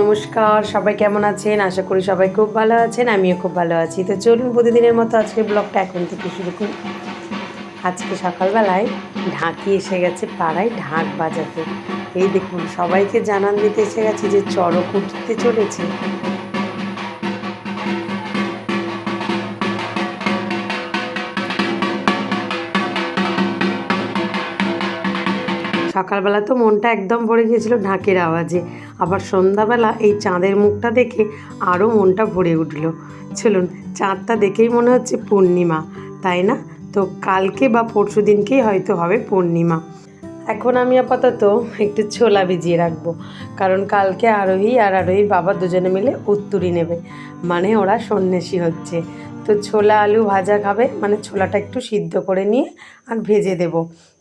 নমস্কার, সবাই কেমন আছেন? আশা করি সবাই খুব ভালো আছেন, আমিও খুব ভালো আছি। তো চলুন প্রতিদিনের মতো আজকে ব্লগটা এখন থেকে শুরু করি। আজকে সকালবেলায় ঢাকি এসে গেছে পাড়ায় ঢাক বাজাতে। এই দেখুন, সবাইকে জানান দিতে এসে গেছে যে চড়ক উঠতে চলেছে। সকালবেলা তো মনটা একদম ভরে গিয়েছিল ঢাকের আওয়াজে। আবার সন্ধ্যাবেলা এই চাঁদের মুখটা দেখে আরও মনটা ভরে উঠল। চলুন, চাঁদটা দেখেই মনে হচ্ছে পূর্ণিমা, তাই না? তো কালকে বা পরশু দিনকেই হয়তো হবে পূর্ণিমা। এখন আমি আপাতত একটু ছোলা ভিজিয়ে রাখব, কারণ কালকে আরোহী আর আরোহীর বাবা দুজনে মিলে উত্তুরি নেবে মানে ওরা সন্ন্যাসী হচ্ছে। তো ছোলা আলু ভাজা খাবে মানে ছোলাটা একটু সিদ্ধ করে নিয়ে আর ভেজে দেব।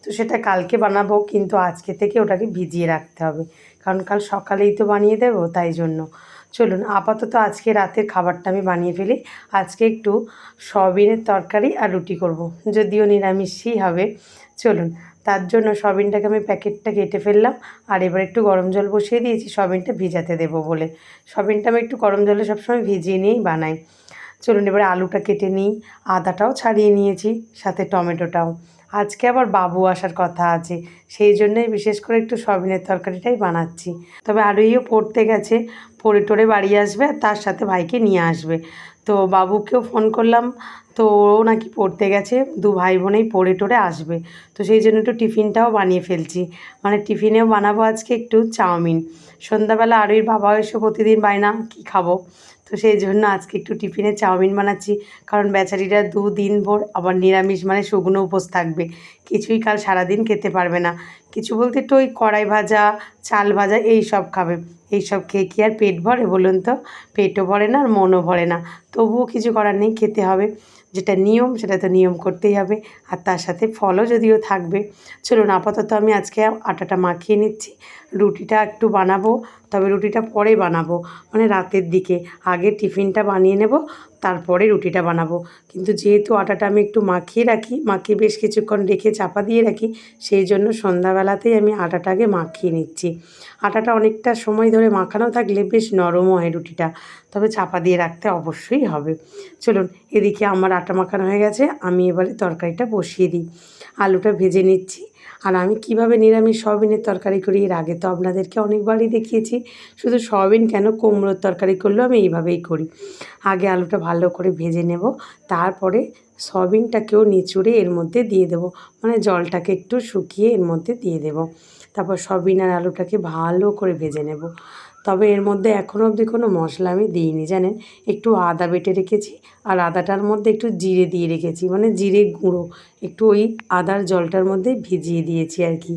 তো সেটা কালকে বানাবো, কিন্তু আজকে থেকে ওটাকে ভিজিয়ে রাখতে হবে। কারণ কাল সকালেই তো বানিয়ে দেবো, তাই জন্য। চলুন, আপাতত আজকে রাতের খাবারটা আমি বানিয়ে ফেলি। আজকে একটু সয়াবিনের তরকারি আর রুটি করব। যদিও নিরামিষই হবে। চলুন, তার জন্য সয়াবিনটাকে আমি প্যাকেটটা কেটে ফেললাম, আর এবার একটু গরম জল বসিয়ে দিয়েছি, সয়াবিনটা ভিজাতে দেবো বলে। সয়াবিনটা আমি একটু গরম জলে সবসময় ভিজিয়ে নিয়েই বানাই। চলুন, এবারে আলুটা কেটে নিই, আদাটাও ছাড়িয়ে নিয়েছি, সাথে টমেটোটাও। আজকে আবার বাবু আসার কথা আছে, সেই জন্যই বিশেষ করে একটু সয়াবিনের তরকারিটাই বানাচ্ছি। তবে আরোইও পড়তে গেছে, পড়ে টোরে বাড়ি আসবে আর তার সাথে ভাইকে নিয়ে আসবে। তো বাবুকেও ফোন করলাম, তো ও নাকি পড়তে গেছে, দু ভাই বোনেই পড়ে টোরে আসবে। তো সেই জন্য একটু টিফিনটাও বানিয়ে ফেলছি। মানে টিফিনেও বানাবো আজকে একটু চাউমিন। সন্ধ্যাবেলা আরোই বাবা এসে প্রতিদিন বায়না, কী খাব? তো সেই জন্য আজকে একটু টিফিনে চাউমিন বানাচ্ছি। কারণ বেচারিরা দুদিন ভোর আবার নিরামিষ মানে শুকনো উপোস থাকবে। কিছুই কাল সারাদিন খেতে পারবে না। কিছু বলতে একটু ওই কড়াই ভাজা, চাল ভাজা, এই সব খাবে। এই সব খেয়ে কি আর পেট ভরে বলুন তো? পেটও ভরে না আর মনও ভরে না। তবুও কিছু করার নেই, খেতে হবে। যেটা নিয়ম, সেটা তো নিয়ম করতেই হবে। আর তার সাথে ফলও যদিও থাকবে। চলুন, আপাতত আমি আজকে আটাটা মাখিয়ে নিচ্ছি। রুটিটা একটু বানাবো, তবে রুটিটা পরে বানাবো মানে রাতের দিকে। আগে টিফিনটা বানিয়ে নেব, তারপরে রুটিটা বানাবো। কিন্তু যেহেতু আটাটা আমি একটু মাখিয়ে রাখি, মাখিয়ে বেশ কিছুক্ষণ রেখে চাপা দিয়ে রাখি, সেই জন্য সন্ধ্যাবেলাতেই আমি আটাটাকে মাখিয়ে নিচ্ছি। আটাটা অনেকটা সময় ধরে মাখানো থাকলে বেশ নরমও হয় রুটিটা, তবে চাপা দিয়ে রাখতে অবশ্যই হবে। চলুন, এদিকে আমার আটা মাখানো হয়ে গেছে, আমি এবারে তরকারিটা বসিয়ে দিই। আলুটা ভেজে নিচ্ছি আর আমি কীভাবে নিরামিষ সয়াবিনের তরকারি করি এর আগে তো আপনাদেরকে অনেকবারই দেখিয়েছি। শুধু সয়াবিন কেন কুমড়োর তরকারি করলেও আমি এইভাবেই করি। আগে আলুটা ভালো করে ভেজে নেব, তারপরে সয়াবিনটাকেও নিচুড়ে এর মধ্যে দিয়ে দেব মানে জলটাকে একটু শুকিয়ে এর মধ্যে দিয়ে দেব। তারপর সয়াবিন আর আলুটাকে ভালো করে ভেজে নেব। তবে এর মধ্যে এখনও অবধি কোনো মশলা আমি দিইনি, জানেন? একটু আদা বেটে রেখেছি আর আদাটার মধ্যে একটু জিরে দিয়ে রেখেছি মানে জিরে গুঁড়ো। একটু ওই আদার জলটার মধ্যে ভিজিয়ে দিয়েছি আর কি।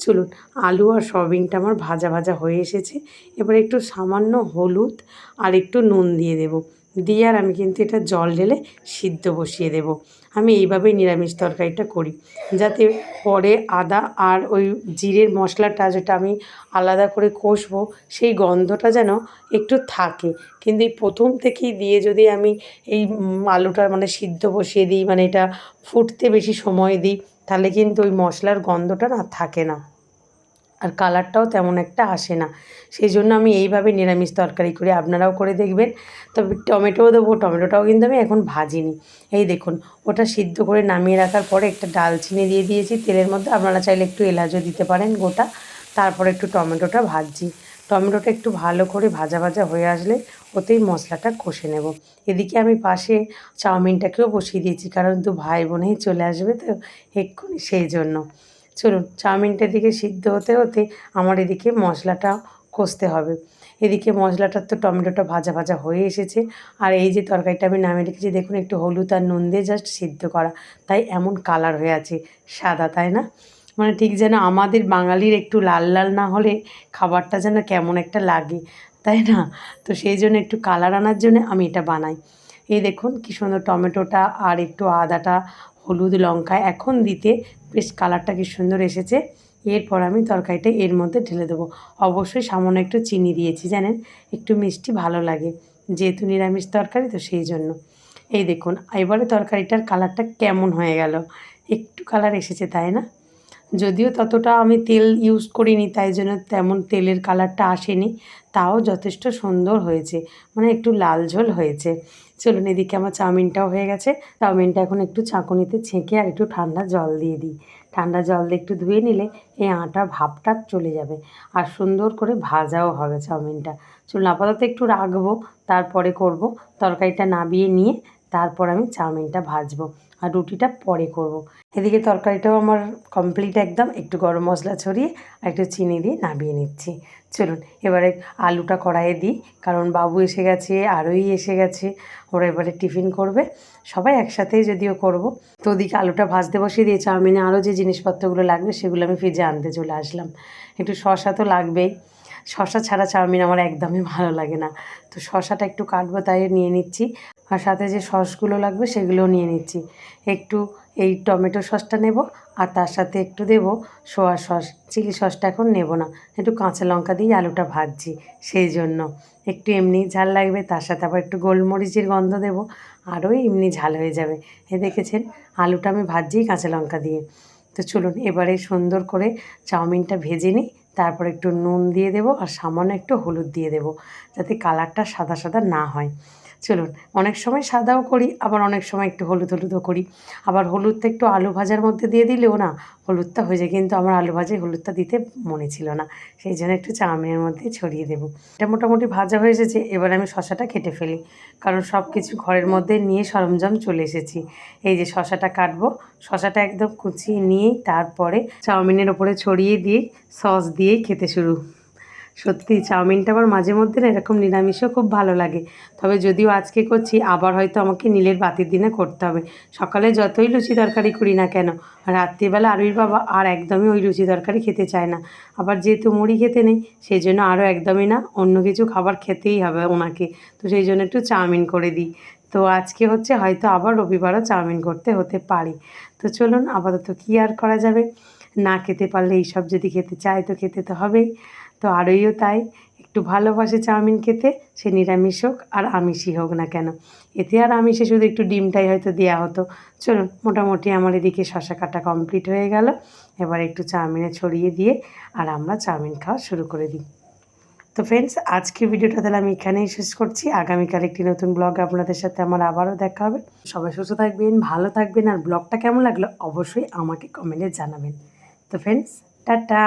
চলুন, আলু আর সয়াবিনটা আমার ভাজা ভাজা হয়ে এসেছে। এবার একটু সামান্য হলুদ আর একটু নুন দিয়ে দেবো। দিয়ে আর আমি কিন্তু এটা জল ঢেলে সিদ্ধ বসিয়ে দেব। আমি এইভাবেই নিরামিষ তরকারিটা করি। যাতে পরে আদা আর ওই জিরের মশলাটা যেটা আমি আলাদা করে কষবো, সেই গন্ধটা যেন একটু থাকে। কিন্তু এই প্রথম থেকেই দিয়ে যদি আমি এই আলুটা মানে সিদ্ধ বসিয়ে দিই মানে এটা ফুটতে বেশি সময় দিই, তাহলে কিন্তু ওই মশলার গন্ধটা না থাকে না। আর কালারটাও তেমন একটা আসে না। সেই জন্য আমি এইভাবে নিরামিষ তরকারি করি আপনারাও করে দেখবেন। তবে টমেটোও দেবো, টমেটোটাও কিন্তু আমি এখন ভাজিনি। এই দেখুন, ওটা সিদ্ধ করে নামিয়ে রাখার পরে একটা ডালচিনি দিয়ে দিয়েছি। তেলের মধ্যে আপনারা চাইলে একটু এলাচও দিতে পারেন গোটা। তারপরে একটু টমেটোটা ভাজছি। টমেটোটা একটু ভালো করে ভাজা ভাজা হয়ে আসলে ওতেই মশলাটা কষে নেব। এদিকে আমি পাশে চাউমিনটাকেও বসিয়ে দিয়েছি, কারণ দু ভাই বোনেই চলে আসবে তো এক্ষুনি সেই জন্য। চলুন চাউমিনটা দিকে সিদ্ধ হতে হতে আমার এদিকে মশলাটা কষতে হবে। এদিকে মশলাটার তো টমেটোটা ভাজা ভাজা হয়ে এসেছে। আর এই যে তরকারিটা আমি নামিয়ে রেখেছি, দেখুন একটু হলুদ আর নুন দিয়ে জাস্ট সিদ্ধ করা। তাই এমন কালার হয়ে আছে, সাদা, তাই না? মানে ঠিক যেন আমাদের বাঙালির একটু লাল লাল না হলে খাবারটা যেন কেমন একটা লাগে, তাই না? তো সেই জন্য একটু কালার আনার জন্য আমি এটা বানাই। এই দেখুন কী সুন্দর টমেটোটা আর একটু আদাটা, হলুদ, লঙ্কা এখন দিতে বেশ কালারটা কি সুন্দর এসেছে। এরপর আমি তরকারিটা এর মধ্যে ঢেলে দেবো। অবশ্যই সামান্য একটু চিনি দিয়েছি, জানেন? একটু মিষ্টি ভালো লাগে। যেহেতু নিরামিষ তরকারি, তো সেই জন্য। এই দেখুন, এবারে তরকারিটার কালারটা কেমন হয়ে গেল। একটু কালার এসেছে, তাই না? যদিও ততটা আমি তেল ইউজ করিনি, তাই জন্য তেমন তেলের কালারটা আসেনি, তাও যথেষ্ট সুন্দর হয়েছে মানে একটু লাল ঝোল হয়েছে। চলুন এদিকে আমার চাউমিনটাও হয়ে গেছে, চাউমিনটা এখন একটু চাকুনিতে ছেঁকে আর একটু ঠান্ডা জল দিয়ে দিই। ঠান্ডা জল দিয়ে একটু ধুয়ে নিলে এই আটা ভাবটা চলে যাবে, আর সুন্দর করে ভাজাও হবে চাউমিনটা। চলুন আপাতত একটু রাখব, তারপরে করব, তরকারিটা নাবিয়ে নিয়ে তারপর আমি চাউমিনটা ভাজবো আর রুটিটা পরে করব। এদিকে তরকারিটাও আমার কমপ্লিট একদম, একটু গরম মশলা ছড়িয়ে আর একটু চিনি দিয়ে নামিয়ে নিচ্ছি। চলুন, এবারে আলুটা কড়াইয়ে দিই, কারণ বাবু এসে গেছে, আরোই এসে গেছে, ওরা এবারে টিফিন করবে। সবাই একসাথেই যদিও করব। তো ওদিকে আলুটা ভাজতে বসিয়ে দিয়ে চাউমিনে আরও যে জিনিসপত্রগুলো লাগবে সেগুলো আমি ফ্রিজে আনতে চলে আসলাম। একটু শশা তো লাগবেই। শশা ছাড়া চাউমিন আমার একদমই ভালো লাগে না। তো শশাটা একটু কাটবো, তাই নিয়ে নিচ্ছি। আর সাথে যে সসগুলো লাগবে, সেগুলোও নিয়ে নিচ্ছি। একটু এই টমেটো সসটা নেব, আর তার সাথে একটু দেব সোয়া সস। চিলি সসটা এখন নেব না, একটু কাঁচা লঙ্কা দিয়ে আলুটা ভাজছি, সেই জন্য। একটু এমনি ঝাল লাগবে, তার সাথে আবার একটু গোলমরিচের গন্ধ দেবো, আরও এমনি ঝাল হয়ে যাবে। এ দেখেছেন, আলুটা আমি ভাজছি কাঁচা লঙ্কা দিয়ে। তো চলুন, এবারে সুন্দর করে চাউমিনটা ভেজে নিই তারপর একটু নুন দিয়ে দেবো আর সামান্য একটু হলুদ দিয়ে দেবো যাতে কালারটা সাদা সাদা না হয়। চলুন, অনেক সময় সাদাও করি, আবার অনেক সময় একটু হলুদ হলুদও করি। আবার হলুদটা একটু আলু ভাজার মধ্যে দিয়ে দিলেও না হলুদটা হয়ে যায়, কিন্তু আমার আলু ভাজায় হলুদটা দিতে মনে ছিল না। সেই জন্য একটু চাউমিনের মধ্যে ছড়িয়ে দেবো। এটা মোটামুটি ভাজা হয়ে এসেছে, এবার আমি শশাটা কেটে ফেলি। কারণ সব কিছু ঘরের মধ্যে নিয়ে সরঞ্জাম চলে এসেছি। এই যে শশাটা কাটবো, শশাটা একদম কুচিয়ে নিয়েই তারপরে চাউমিনের ওপরে ছড়িয়ে দিয়ে, সস দিয়েই খেতে শুরু। সত্যি, চাউমিনটা আবার মাঝে মধ্যে না এরকম নিরামিষও খুব ভালো লাগে। তবে যদিও আজকে করছি, আবার হয়তো আমাকে নীলের বাতির দিনে করতে হবে। সকালে যতই লুচি তরকারি করি না কেন, রাত্রিবেলা আরুই বাবা আর একদমই ওই লুচি তরকারি খেতে চায় না। আবার যেহেতু মুড়ি খেতে নেই, সেই জন্য আরও একদমই না, অন্য কিছু খাবার খেতেই হবে ওনাকে। তো সেই জন্য একটু চাউমিন করে দিই। তো আজকে হচ্ছে হয়তো আবার রবিবারও চাউমিন করতে হতে পারে। তো চলুন, আপাতত কী আর করা যাবে? না খেতে পারলে এইসব যদি খেতে চায় তো খেতে তো হবেই। তো আরইও তাই, একটু ভালোবাসে চাউমিন খেতে, সে নিরামিষ হোক আর আমিষই হোক না কেন। এতে আর আমিষে শুধু একটু ডিমটাই হয়তো দেওয়া হতো। চলুন, মোটামুটি আমার এদিকে শশা কাটা কমপ্লিট হয়ে গেল। এবার একটু চাউমিনে ছড়িয়ে দিয়ে আর আমরা চাউমিন খাওয়া শুরু করে দিই। তো ফ্রেন্ডস আজকে ভিডিওটা তাহলে আমি এখানেই শেষ করছি। আগামীকাল একটি নতুন ব্লগ আপনাদের সাথে আমার আবারও দেখা হবে। সবাই সুস্থ থাকবেন, ভালো থাকবেন আর ব্লগটা কেমন লাগল অবশ্যই আমাকে কমেন্টে জানাবেন। তো ফ্রেন্ডস টাটা!